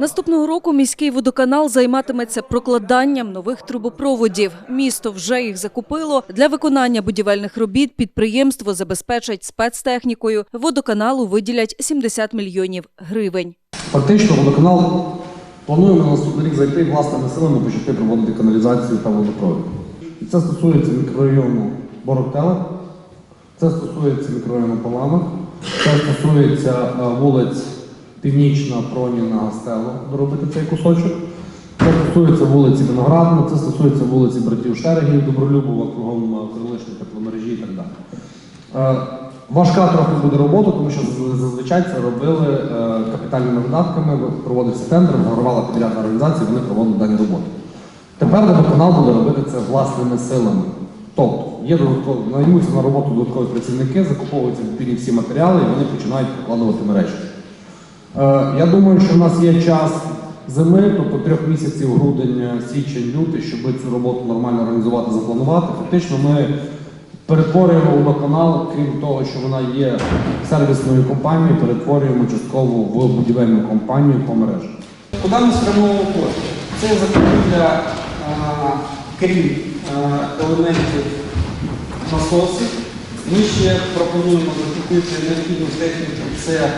Наступного року міський водоканал займатиметься прокладанням нових трубопроводів. Місто вже їх закупило. Для виконання будівельних робіт підприємство забезпечать спецтехнікою. Водоканалу виділять 70 мільйонів гривень. Фактично, водоканал плануємо на наступний рік зайти власними силами почати проводити каналізацію та водопровід. І це стосується мікрорайону Боротела, це стосується мікрорайону Паланок, це стосується е, вулиць Північна, Проніна, Гастело, доробити цей кусочок. Це стосується вулиці Виноградна, це стосується вулиці братів Шерегів, Добролюбова, кругом е, крилишні тепломережі і так далі. Е, Важка трохи буде робота, тому що зазвичай це робили е, капітальними видатками, проводився тендер, вигравала підрядна організація, вони проводили дані роботи. Тепер водоканал буде робити це власними силами. Тобто є наймуться на роботу додаткові працівники, закуповуються відповідні всі матеріали і вони починають прокладувати мережі. Е, Я думаю, що в нас є час зими, тобто трьох місяців, грудень, е, січень, лютий, щоб цю роботу нормально організувати, запланувати. Фактично ми перетворюємо водоканал, крім того, що вона є сервісною компанією, перетворюємо частково в будівельну компанію по мережі. Куди ми спрямовуємо кошти? Це закупівля, крім елементів насосів. Ми ще пропонуємо закупити необхідну техніку. Це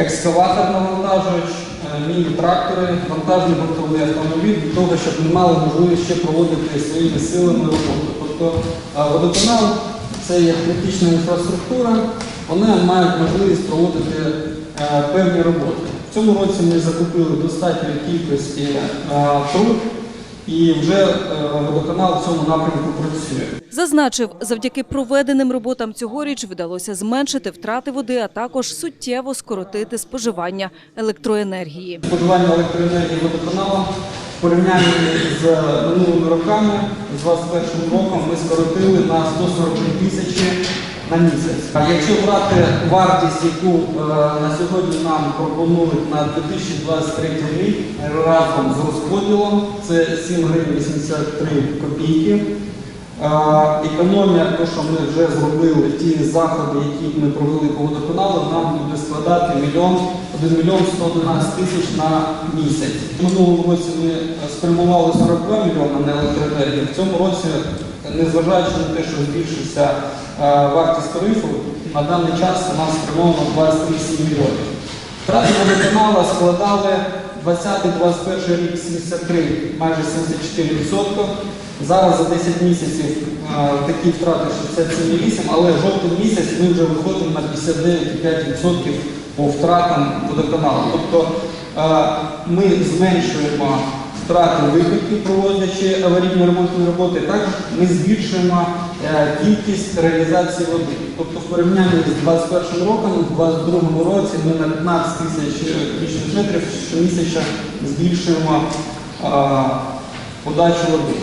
екскаватор навантажувач, міні-трактори, вантажний бортовий автомобіль для того, щоб ми мали можливість ще проводити своїми силами роботу. Тобто водоканал це є критична інфраструктура, вони мають можливість проводити е, певні роботи. В цьому році ми закупили достатньої кількості е, труб і вже е, водоканал в цьому напрямку працює. Зазначив, завдяки проведеним роботам цьогоріч вдалося зменшити втрати води, а також суттєво скоротити споживання електроенергії. Споживання електроенергії водоканалом в порівнянні з минулими роками, з 2021 роком, ми скоротили на 143 тисячі на місяць. А якщо брати вартість, яку е, на сьогодні нам пропонують на 2023 рік разом з розподілом, це 7 гривень 83 копійки. Е, Економія, те, що ми вже зробили, ті заходи, які ми провели по водоканалу, нам буде складати 1 мільйон 111 тисяч на місяць. В минулому році ми спрямували 42 мільйони на електроенергію. В цьому році, незважаючи на те, що збільшився е, вартість тарифу, на даний час у нас спрямовано 27 мільйонів. Втрати водоканала складали 20-21 рік 73, майже 74%. Зараз за 10 місяців е, такі втрати 67,8, але жовтий місяць ми вже виходимо на 59,5% по втратам водоканалу. Тобто е, ми зменшуємо втрати викликів, проводячи аварійні ремонтні роботи, також ми збільшуємо е, кількість реалізації води. Тобто в порівнянні з 2021 роком, у 2022 році ми на 15 тисяч кубічних метрів щомісяця збільшуємо е, подачу води.